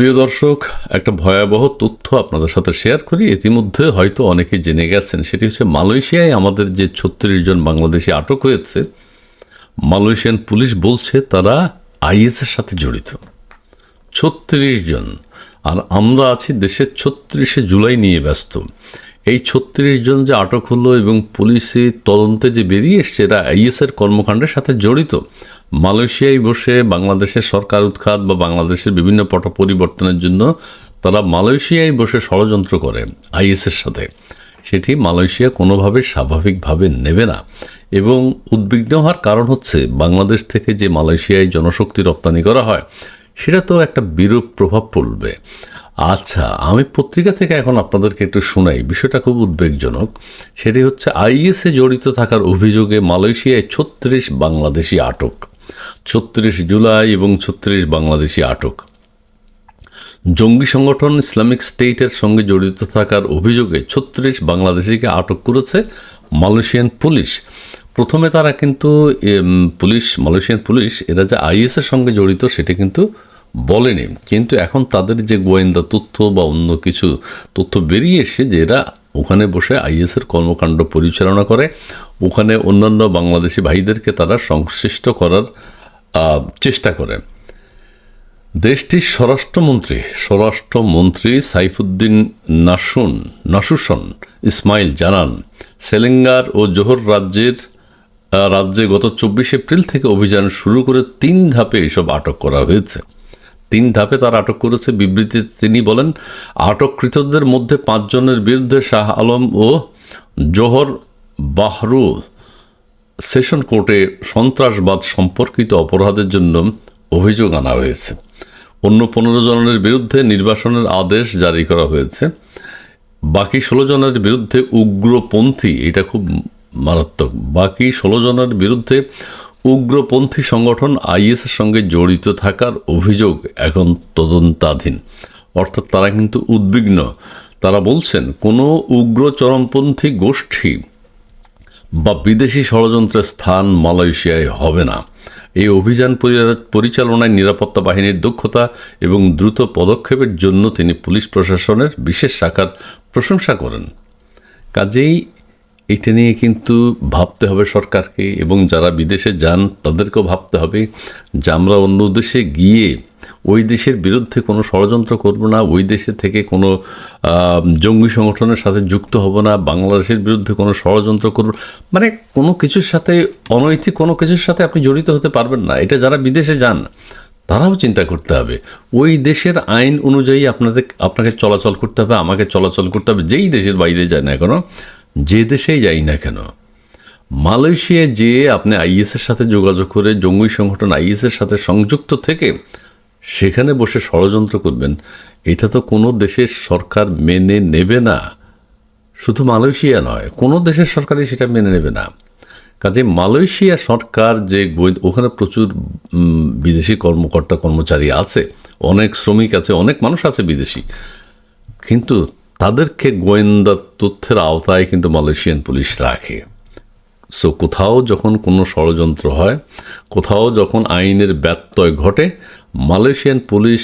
প্রিয় দর্শক, একটা ভয়াবহ তথ্য আপনাদের সাথে শেয়ার করি। ইতিমধ্যে হয়তো অনেকে জেনে গেছেন, সেটি হচ্ছে মালয়েশিয়ায় আমাদের যে ছত্রিশ জন বাংলাদেশি আটক হয়েছে, মালয়েশিয়ান পুলিশ বলছে তারা আইএসের সাথে জড়িত। ছত্রিশ জন। আর আমরা আছি দেশের ছত্রিশে জুলাই নিয়ে ব্যস্ত। এই ছত্রিশ জন যে আটক হলো এবং পুলিশি তদন্তে যে বেরিয়ে এসছে, এরা আইএসের কর্মকাণ্ডের সাথে জড়িত। মালয়েশিয়ায় বসে বাংলাদেশের সরকার উৎখাত বা বাংলাদেশের বিভিন্ন পট পরিবর্তনের জন্য তারা মালয়েশিয়ায় বসে ষড়যন্ত্র করে আইএসের সাথে। সেটি মালয়েশিয়া কোনোভাবে স্বাভাবিকভাবে নেবে না। এবং উদ্বিগ্ন হওয়ার কারণ হচ্ছে বাংলাদেশ থেকে যে মালয়েশিয়ায় জনশক্তি রপ্তানি করা হয়, সেটা তো একটা বিরূপ প্রভাব পড়বে আচ্ছা আমি পত্রিকা থেকে এখন আপনাদেরকে একটু শোনাই। বিষয়টা খুব উদ্বেগজনক। সেটি হচ্ছে, আইএসএ জড়িত থাকার অভিযোগে মালয়েশিয়ায় ছত্রিশ বাংলাদেশি আটক। ছত্রিশ জুলাই এবং ছত্রিশ বাংলাদেশি আটক। জঙ্গি সংগঠন ইসলামিক স্টেটের সঙ্গে জড়িত থাকার অভিযোগে ছত্রিশ বাংলাদেশিকে আটক করেছে মালয়েশিয়ান পুলিশ। প্রথমে তারা কিন্তু পুলিশ, মালয়েশিয়ান পুলিশ, এরা যে আইএসের সঙ্গে জড়িত, সেটা কিন্তু বলেনি। কিন্তু এখন তাদের যে গোয়েন্দা তথ্য বা অন্য কিছু তথ্য বেরিয়ে এসে যে এরা ওখানে বসে আইএসের কর্মকাণ্ড পরিচালনা করে, ওখানে অন্যান্য বাংলাদেশি ভাইদেরকে তারা সংশ্লিষ্ট করার চেষ্টা করে। দেশটির স্বরাষ্ট্রমন্ত্রী স্বরাষ্ট্রমন্ত্রী সাইফুদ্দিন নাসুন, নাসুসন ইসমাইল জানান, সেলেঙ্গার ও জোহর রাজ্যের রাজ্যে গত চব্বিশ এপ্রিল থেকে অভিযান শুরু করে তিন ধাপে এসব আটক করা হয়েছে। তিন ধাপে তার আটক করেছে বিবৃতিতে তিনি বলেন, আটককৃতদের মধ্যে পাঁচজনের বিরুদ্ধে শাহ আলম ও জোহর বাহরু সেশন কোর্টে সন্ত্রাসবাদ সম্পর্কিত অপরাধের জন্য অভিযোগ আনা হয়েছে। অন্য পনেরো জনের বিরুদ্ধে নির্বাসনের আদেশ জারি করা হয়েছে। বাকি ষোলো জনের বিরুদ্ধে উগ্রপন্থী, এটা খুব মারাত্মক, বাকি ষোলো জনের বিরুদ্ধে উগ্রপন্থী সংগঠন আইএসের সঙ্গে জড়িত থাকার অভিযোগ এখন তদন্তাধীন। অর্থাৎ তারা কিন্তু উদ্বিগ্ন। তারা বলছেন, কোনো উগ্র চরমপন্থী গোষ্ঠী বা বিদেশি ষড়যন্ত্রের স্থান মালয়েশিয়ায় হবে না। এই অভিযান পরিচালনায় নিরাপত্তা বাহিনীর দক্ষতা এবং দ্রুত পদক্ষেপের জন্য তিনি পুলিশ প্রশাসনের বিশেষ শাখার প্রশংসা করেন। কাজেই এটা নিয়ে কিন্তু ভাবতে হবে সরকারকে এবং যারা বিদেশে যান তাদেরকেও ভাবতে হবে যে আমরা অন্য দেশে গিয়ে ওই দেশের বিরুদ্ধে কোনো ষড়যন্ত্র করব না, ওই দেশে থেকে কোনো জঙ্গি সংগঠনের সাথে যুক্ত হব না, বাংলাদেশের বিরুদ্ধে কোনো ষড়যন্ত্র করব মানে কোনো কিছুর সাথে, অনৈতিক কোনো কিছুর সাথে আপনি জড়িত হতে পারবেন না। এটা যারা বিদেশে যান, তারাও চিন্তা করতে হবে। ওই দেশের আইন অনুযায়ী আপনাদের, আপনাকে চলাচল করতে হবে, আমাকে চলাচল করতে হবে, যেই দেশের বাইরে যায় না কেন যে দেশেই যাই না কেন, মালয়েশিয়ায় যে আপনি আইএসের সাথে যোগাযোগ করে জঙ্গি সংগঠন আইএসের সাথে সংযুক্ত থেকে সেখানে বসে ষড়যন্ত্র করবেন, এটা তো কোনো দেশের সরকার মেনে নেবে না। শুধু মালয়েশিয়া নয়, কোনো দেশের সরকারই সেটা মেনে নেবে না। কাজে মালয়েশিয়া সরকার যে ওখানে প্রচুর বিদেশি কর্মকর্তা কর্মচারী আছে, অনেক শ্রমিক আছে, অনেক মানুষ আছে বিদেশি। কিন্তু তাদেরকে গোয়েন্দা তথ্যের আওতায় কিন্তু মালয়েশিয়ান পুলিশ রাখে। সো কোথাও যখন কোনো ষড়যন্ত্র হয়, কোথাও যখন আইনের ব্যত্যয় ঘটে, মালয়েশিয়ান পুলিশ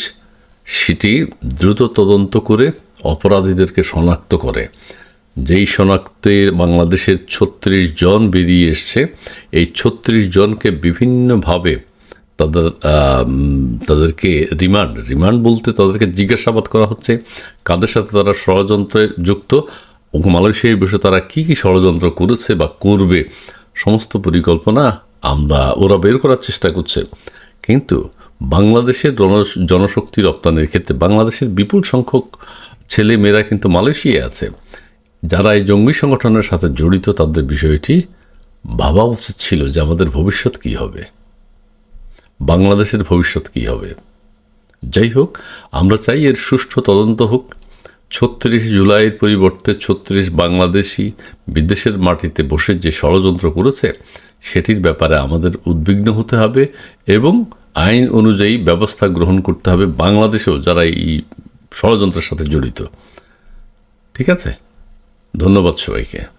সেটি দ্রুত তদন্ত করে অপরাধীদেরকে শনাক্ত করে। যেই শনাক্তে বাংলাদেশের ছত্রিশ জন বেরিয়ে এসছে, এই ছত্রিশ জনকে বিভিন্নভাবে তাদের তাদেরকে রিমান্ড রিমান্ড বলতে তাদেরকে জিজ্ঞাসাবাদ করা হচ্ছে। কাদের সাথে তারা ষড়যন্ত্রে যুক্ত? ও মালয়েশিয়ায় বসে তারা কি কি ষড়যন্ত্র করেছে বা করবে? সমস্ত পরিকল্পনা আমরা, ওরা বের করার চেষ্টা করছে। কিন্তু বাংলাদেশের জন- জনশক্তি রপ্তানির ক্ষেত্রে বাংলাদেশের বিপুল সংখ্যক ছেলে মেয়েরা কিন্তু মালয়েশিয়ায় আছে। যারা এই জঙ্গি সংগঠনের সাথে জড়িত, তাদের বিষয়টি ভাবা উচিত ছিল যে আমাদের ভবিষ্যৎ কী হবে। বাংলাদেশের ভবিষ্যৎ কী হবে? যাই হোক, আমরা চাই এর সুষ্ঠু তদন্ত হোক। ছত্রিশ জুলাইয়ের পরিবর্তে ছত্রিশ বাংলাদেশি বিদেশের মাটিতে বসে যে ষড়যন্ত্র করেছে, সেটির ব্যাপারে আমাদের উদ্বিগ্ন হতে হবে এবং আইন অনুযায়ী ব্যবস্থা গ্রহণ করতে হবে বাংলাদেশেও যারা এই ষড়যন্ত্রের সাথে জড়িত। ঠিক আছে? ধন্যবাদ সবাইকে।